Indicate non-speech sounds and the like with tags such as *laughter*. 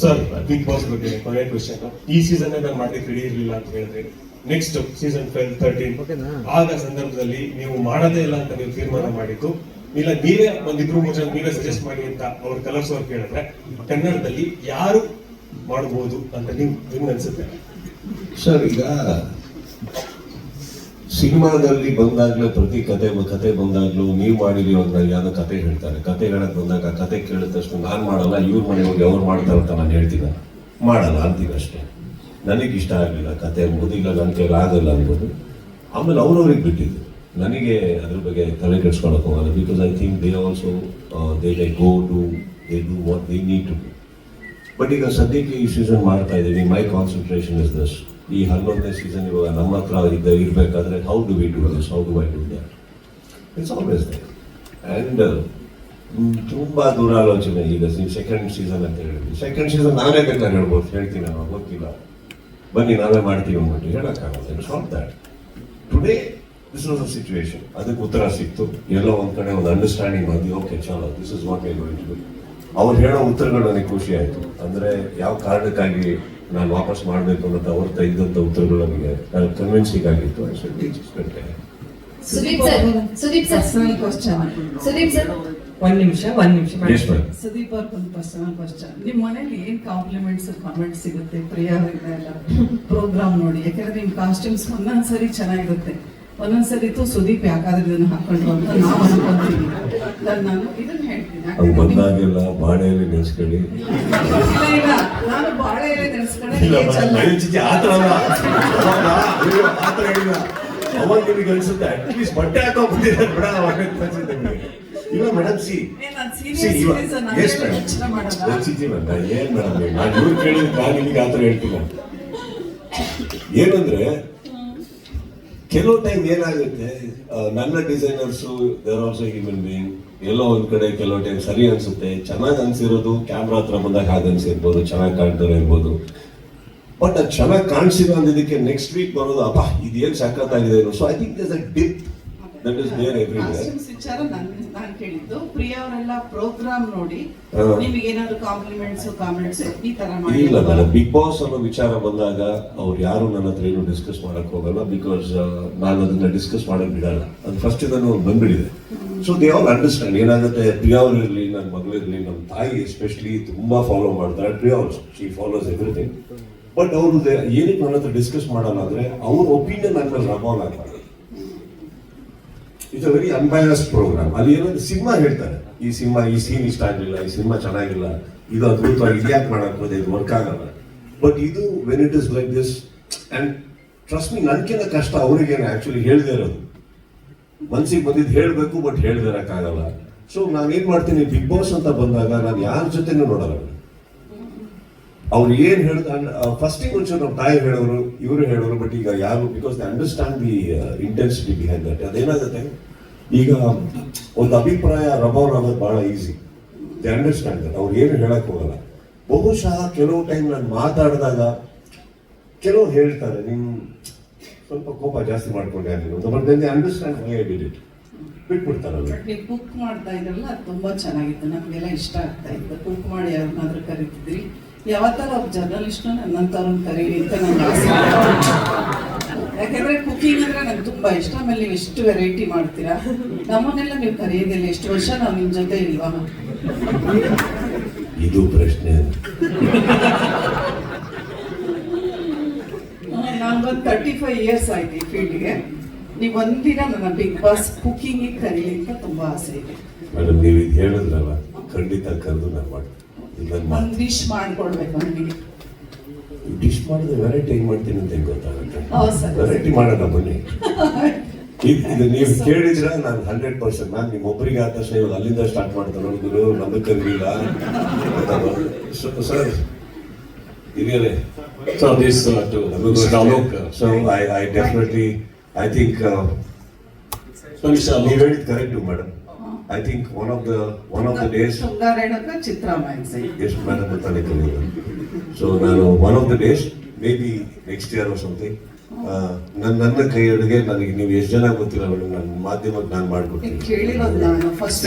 Sir big boss ಬಗ್ಗೆ ಕೊನೆ question ಈ ಸೀಸನ್ ನಾನು ಮಾಡ್ಲಿಕ್ಕೆ ರೆಡಿ ಇರಲಿಲ್ಲ ಅಂತ ಹೇಳಿದ್ರೆ ನೆಕ್ಸ್ಟ್ ಸೀಸನ್ ಟ್ವೆಲ್ ತರ್ಟೀನ್ ಆಗ ಸಂದರ್ಭದಲ್ಲಿ ನೀವು ಮಾಡೋದೇ ಇಲ್ಲ ಅಂತ ನೀವು ತೀರ್ಮಾನ ಮಾಡಿದ್ದು ಇಲ್ಲ ನೀವೇ ಒಂದಿಬ್ರು ಮೂರು ಜನ ನೀವೇ ಸಜೆಸ್ಟ್ ಮಾಡಿ ಅಂತ ಅವ್ರ ಕಲರ್ಸ್ ಅವ್ರು ಕೇಳಿದ್ರೆ ಕನ್ನಡದಲ್ಲಿ ಯಾರು ಮಾಡಬಹುದು ಅಂತ ನೀವು ನಿಮ್ಗೆ ಅನ್ಸುತ್ತೆ? ಸರ್ ಈಗ ಸಿನಿಮಾದಲ್ಲಿ ಬಂದಾಗ್ಲೂ ಪ್ರತಿ ಕತೆ ಕತೆ ಬಂದಾಗ್ಲೂ ನೀವು ಮಾಡಿರಿ ಅಂದ್ರೆ ಯಾವ್ದೋ ಕತೆ ಹೇಳ್ತಾರೆ? ಕತೆ ಹೇಳಕ್ ಬಂದಾಗ ಕತೆ ಕೇಳಿದ ತಕ್ಷಣ ನಾನು ಮಾಡಲ್ಲ, ಇವ್ರ ಮನೆ ಹೋಗಿ ಅವ್ರು ಮಾಡ್ತಾರೆ ಅಂತ ನಾನು ಹೇಳ್ತೀನಿ. ಮಾಡಲ್ಲ ಅಂತೀನಿ ಅಷ್ಟೇ. ನನಗೆ ಇಷ್ಟ ಆಗಲಿಲ್ಲ ಕತೆ ಮುಗಿದಿಲ್ಲ ನನ್ನ ಕೈಲಿ ಆಗಲ್ಲ ಅನ್ಬೋದು ಆಮೇಲೆ ಅವ್ರವ್ರಿಗೆ ಬಿಟ್ಟಿದ್ದು. ನನಗೆ ಅದ್ರ ಬಗ್ಗೆ ತಲೆ ಕೆಡ್ಸ್ಕೊಳಕ್ಕೆ ಹೋಗಲ್ಲ because I think they also they like go to they do what they need to but ಈಗ ಸದ್ಯಕ್ಕೆ ಈ ಸೀಸನ್ ಮಾಡ್ತಾ ಇದ್ದೀವಿ. ಮೈ ಕಾನ್ಸಂಟ್ರೇಷನ್ ಇಸ್ ದಸ್ ಈ ಹನ್ನೊಂದನೇ ಸೀಸನ್ ಇವಾಗ ನಮ್ಮ ಹತ್ರ ಇದ್ದ ಇರಬೇಕಾದ್ರೆ how do we do this how do I do that it's always that and ತುಂಬ ದೂರಾಲೋಚನೆ ಈಗ ಸೆಕೆಂಡ್ ಸೀಸನ್ ಅಂತ ಹೇಳಿದ್ವಿ ಸೆಕೆಂಡ್ ಸೀಸನ್ ನಾನೇ ಬೇಕಾದ್ರೆ ಹೇಳ್ಬೋದು. ಹೇಳ್ತೀನಿ? ನಾವು ಗೊತ್ತಿಲ್ಲ. ಬನ್ನಿ, ನಾವೇ ಮಾಡ್ತೀವಿ ಅಂದ್ಬಿಟ್ಟು ಹೇಳೋಕ್ಕಾಗಲ್ಲ it's not that today this was a situation ಅದಕ್ಕೆ ಉತ್ತರ ಸಿಕ್ತು. ಎಲ್ಲೋ ಒಂದು ಕಡೆ ಒಂದು ಅಂಡರ್ಸ್ಟ್ಯಾಂಡಿಂಗ್ ಬಂದು ಓಕೆ ಚಲೋ this is what I going to ಅವ್ರು ಹೇಳೋ ಉತ್ತರಗಳು ನನಗೆ ಖುಷಿ ಆಯ್ತು. ಅಂದ್ರೆ ಯಾವ ಕಾರಣಕ್ಕಾಗಿ ನಾನು ವಾಪಸ್ ಮಾಡಬೇಕು ಅನ್ನೋದು ಅವ್ರ ಇದ್ದಂತ ಉತ್ತರಗಳು ನನಗೆ ಕನ್ವಿನ್ಸಿಂಗ್ ಆಗಿತ್ತು. Sudeep sir Sudeep sir. Sudeep ಒಂದ್ ನಿಮಿಷ ಒಂದ್ ನಿಮಿಷ. ಸುದೀಪ್ ಅವ್ರ ಒಂದು ಪರ್ಸನಲ್ ಕ್ವಶನ್ ನಿಮ್ಮ ಮನೇಲಿ ಏನ್ ಕಾಂಪ್ಲಿಮೆಂಟ್ಸ್ ಕಾಮೆಂಟ್ ಸಿಗುತ್ತೆ? ಪ್ರಿಯಾ ಪ್ರೋಗ್ರಾಮ್ ನೋಡಿ. ಯಾಕಂದ್ರೆ ನಿಮ್ ಕಾಸ್ಟ್ಯೂಮ್ಸ್ ಒಂದೊಂದ್ಸರಿ ಚೆನ್ನಾಗಿರುತ್ತೆ. ಒಂದೊಂದ್ಸರಿ ಸುದೀಪ್ ಯಾಕಾದ್ರೂ ಇದನ್ನ ಹಾಕೊಂಡ್ರು ಅಂತ ನಾವು ಅನ್ಕೊಂತೀವಿ. ನಾನ್- ನಾನು ಇದನ್ನ ಹೇಳ್ತೀನಿ. ಬಂದಾಗೆಲ್ಲ ಬಾಳೆಯಲ್ಲಿ ನೆನೆಸ್ಕೊಳ್ಳಿ. ಇಲ್ಲ, ನಾನು ಬಾಳೆಯಲ್ಲಿ ನೆನೆಸ್ಕೊಂಡೆ. ಆ ಥರ ಆ ಥರ ಇಲ್ಲ. ಅವಾಗ ನಿಮಗೆ ಅನ್ಸುತ್ತೆ ಅಟ್ಲೀಸ್ಟ್ ಬಟ್ಟೆ ಬಿಡ ಅವಾಗ ನಿಮಗೆ. ಇಲ್ಲ ಮೇಡಮ್ ಸಿ ಏನ್ ಮೇಡಮ್ ನಾನು ಇವ್ರು ಕೇಳಿದ್ರೆ ನಾನು ನಿಮಗೆ ಆ ಥರ ಹೇಳ್ತೀನಿ ಏನಂದ್ರೆ ಕೆಲವು ಟೈಮ್ ಏನಾಗುತ್ತೆ ನನ್ನ designers they're also human being ಎಲ್ಲೋ ಒಂದ್ ಕಡೆ ಕೆಲವು ಟೈಮ್ ಸರಿ ಅನ್ಸುತ್ತೆ, ಚೆನ್ನಾಗಿ ಅನ್ಸಿರೋದು ಕ್ಯಾಮ್ರಾ ಹತ್ರ ಬಂದಾಗ ಹಾಗೆ ಅನ್ಸಿರ್ಬೋದು, ಚೆನ್ನಾಗಿ ಕಾಣ್ತಾರೆ ಇರ್ಬೋದು ಬಟ್ ಅದು ಚೆನ್ನಾಗಿ ಕಾಣಿಸಿರೋ ಅಂದಿದ್ದಕ್ಕೆ ನೆಕ್ಸ್ಟ್ ವೀಕ್ ಬರೋದು ಅಪ್ಪ ಇದೇನು ಸಖತ್ತಾಗಿದೆ so I think thus a dip that is there everywhere Costumes ವಿಚಾರ ನಾನು ನಾನು ಕೇಳಿದ್ದು ಪ್ರಿಯಾ ಅವರೆಲ್ಲ ಪ್ರೋಗ್ರಾಮ್ ನೋಡಿ. ನಿಮಗೆ ಏನಾದ್ರು ಕಾಂಪ್ಲಿಮೆಂಟ್ಸ್ ಕಾಮೆಂಟ್ಸ್ ಈ ತರ ಇಲ್ಲ ಮೇಡಮ್ ಬಿಗ್ ಬಾಸ್ ಅನ್ನೋ ವಿಚಾರ ಬಂದಾಗ ಅವ್ರು ಯಾರು ನನ್ನ ಹತ್ರ ಏನು ಡಿಸ್ಕಸ್ ಮಾಡಕ್ ಹೋಗಲ್ಲ ಬಿಕಾಸ್ ನಾನು ಅದನ್ನ ಡಿಸ್ಕಸ್ ಮಾಡಕ್ ಬಿಡಲ್ಲ. ಅದು ಫಸ್ಟ್ ಇದನ್ನು ಬಂದ್ಬಿಡಿದೆ ಸೊ ದೇ ಆಲ್ ಅಂಡರ್ಸ್ಟ್ಯಾಂಡ್ ಏನಾಗುತ್ತೆ ಪ್ರಿಯಾ ಇರಲಿ ನನ್ನ ಮಗಳಿರಲಿ ನಮ್ಮ ತಾಯಿ ಎಸ್ಪೆಷಲಿ ತುಂಬಾ ಫಾಲೋ ಮಾಡ್ತಾರೆ. ಪ್ರಿಯಾ ಅವ್ರು ಶಿ ಫಾಲೋಸ್ ಎವ್ರಿಥಿಂಗ್ ಬಟ್ ಅವರು ಏನಕ್ಕೆ ನನ್ನ ಹತ್ರ ಡಿಸ್ಕಸ್ ಮಾಡಲ್ಲ ಅಂದ್ರೆ ಅವ್ರ ಒಪಿನಿಯನ್ ನನ್ನ ರಬಾಲ್ ಆಗ್ತಾರೆ ಇಟ್ಸ್ ವೆರಿ ಅನ್ಬಯಾಸ್ಡ್ ಪ್ರೋಗ್ರಾಮ್ ಅಲ್ಲಿ ಏನೋ ಸಿನಿಮಾ ಹೇಳ್ತಾರೆ. ಈ ಸಿನಿಮಾ, ಈ ಸೀನ್ ಇಷ್ಟ ಆಗಲಿಲ್ಲ, ಈ ಸಿನಿಮಾ ಚೆನ್ನಾಗಿಲ್ಲ, ಇದು ಅದ್ಭುತವಾಗಿ ಇದ್ಯಾಕೆ ಮಾಡಕ್ ಹೋದೆ ಇದು ವರ್ಕ್ ಆಗಲ್ಲ. ಬಟ್ ಇದು when it is like this and trust me ನನ್ಕಿಂತ ಕಷ್ಟ ಅವ್ರಿಗೇನು ಆಕ್ಚುಲಿ ಹೇಳ್ದೇ ಇರೋದು. ಮನ್ಸಿಗೆ ಬಂದಿದ್ದು ಹೇಳಬೇಕು ಬಟ್ ಹೇಳ್ದಿರಕ್ಕಾಗಲ್ಲ ಸೊ ನಾನು ಏನ್ ಮಾಡ್ತೀನಿ ಬಿಗ್ ಬಾಸ್ ಅಂತ ಬಂದಾಗ ನಾನು ಯಾರ ಜೊತೆನೂ ನೋಡಲ್ಲ. ಅವ್ರು ಏನ್ ಹೇಳಿದ ಫಸ್ಟಿಗೆ ಮುಂಚೆ ನಮ್ಮ ತಾಯಿ ಹೇಳೋರು, ಇವರು ಹೇಳೋರು ಬಟ್ ಈಗ ಯಾರು because they understand the intensity behind that ಅದೇನಾಗುತ್ತೆ ಈಗ, ಒಂದು ಅಭಿಪ್ರಾಯ ರಬೌನ್ ಆಗೋದು ಬಹಳ ಈಸಿ ದೇ ಅಂಡರ್ಸ್ಟ್ಯಾಂಡ್ ದಟ್ ಅವ್ರು ಏನು ಹೇಳಕ್ ಹೋಗಲ್ಲ. ಬಹುಶಃ ಕೆಲವು ಟೈಮ್ ನಾನು ಮಾತಾಡಿದಾಗ ಕೆಲವು ಹೇಳ್ತಾರೆ ನಿಮ್ ಸ್ವಲ್ಪ ಕೋಪ ಜಾಸ್ತಿ ಮಾಡ್ಕೊಂಡೆ ಅಂತ. But they understand my did it ಬಿಟ್ಬಿಡ್ತಾರಲ್ಲ. ನೀವು ಕುಕ್ ಮಾಡ್ತಾ ಇದ್ರಲ್ಲ ತುಂಬಾ ಚೆನ್ನಾಗಿತ್ತು. ನಮಗೆಲ್ಲ ಇಷ್ಟ ಆಗ್ತಾ ಇತ್ತು. ಕುಕ್ ಮಾಡಿ ಯಾರನ್ನಾದ್ರೂ ಕರಿತಿದ್ರಿ. ಯಾವತ್ತಾರ ಒಬ್ಬ ಜರ್ನಲಿಸ್ಟ್ ನನ್ನಂಥವ್ರನ್ನ ಕರೀರಿ ಅಂತ ನಂಗೆ ಆಸೆ. ಯಾಕಂದ್ರೆ ಕುಕಿಂಗ್ ಅಂದ್ರೆ ನಂಗೆ ತುಂಬಾ ಇಷ್ಟ. ಆಮೇಲೆ ನೀವು ಎಷ್ಟು ವೆರೈಟಿ ಮಾಡ್ತೀರಾ? ನಮ್ಮನ್ನೆಲ್ಲ ನೀವು ಕರೆಯೋದಿಲ್ಲ. ಎಷ್ಟು ವರ್ಷ ನಾವು ನಿಮ್ ಜೊತೆ ಇಲ್ವಾ? ಇದು ಪ್ರಶ್ನೆ. ನಾನೊಂದು ತರ್ಟಿ ಫೈವ್ ಇಯರ್ಸ್ ಆಯ್ತು ಈ ಫೀಲ್ಡ್ಗೆ ನೀವು ಒಂದಿನ ನನ್ನ ಬಿಗ್ ಬಾಸ್ ಕುಕಿಂಗ್ ಕರೀಲಿ ಅಂತ ತುಂಬಾ ಆಸೆ ಇದೆ. ಮೇಡಮ್ ನೀವು ಇದು ಹೇಳಿದ್ರಲ್ಲ ಖಂಡಿತ ಕರೆದು ನಾನು ಮಾಡ್ತೀನಿ. ಒಂದು ಡಿಶ್ ಮಾಡ್ಕೊಡ್ಬೇಕು ಡಿಶ್ ಮಾಡಿದ್ರೆ ವೆರೈಟಿ ಹೆಂಗ್ ಮಾಡ್ತೀನಿ ಅಂತ ಹೆಂಗ್ ಗೊತ್ತಾಗುತ್ತೆ? ಹೌದು ಸರ್. ವೆರೈಟಿ ಮಾಡೋಣ ಬನ್ನಿ. *laughs* ಇದು ಇದು ನೀವು ಕೇಳಿದ್ರೆ ನಾನು ಹಂಡ್ರೆಡ್ ಪರ್ಸೆಂಟ್ ನಾನು ನಿಮ್ಮ ಒಬ್ಬರಿಗೆ ಆದ ತಕ್ಷಣ ಇವಾಗ ಅಲ್ಲಿಂದ ಸ್ಟಾರ್ಟ್ ಮಾಡ್ತಾರೆ ಹುಡುಗರು ನಮಗೆ ಕರೀಲಿಲ್ಲ ಸರ್ ಹಿರಿಯರೇ so this to Alok so I I definitely I think ನೀವು ಹೇಳಿದ್ correct madam I think one of the one of the days ಎಷ್ಟು ಮೇಡಮ್ ಗೊತ್ತಾನೆ ಸೊ ನಾನು one of the days maybe next year or something ನನ್ನ ನನ್ನ ಕೈ ಅಡುಗೆ ನನಗೆ ನೀವು ಎಷ್ಟು ಜನ ಗೊತ್ತಿಲ್ಲ ಮೇಡಮ್ ನನ್ನ ಮಾಧ್ಯಮಕ್ಕೆ ನಾನು ಮಾಡ್ಕೊಡ್ತೀನಿ. ಕೇಳಿರೋದು ನಾನು ಫಸ್ಟ್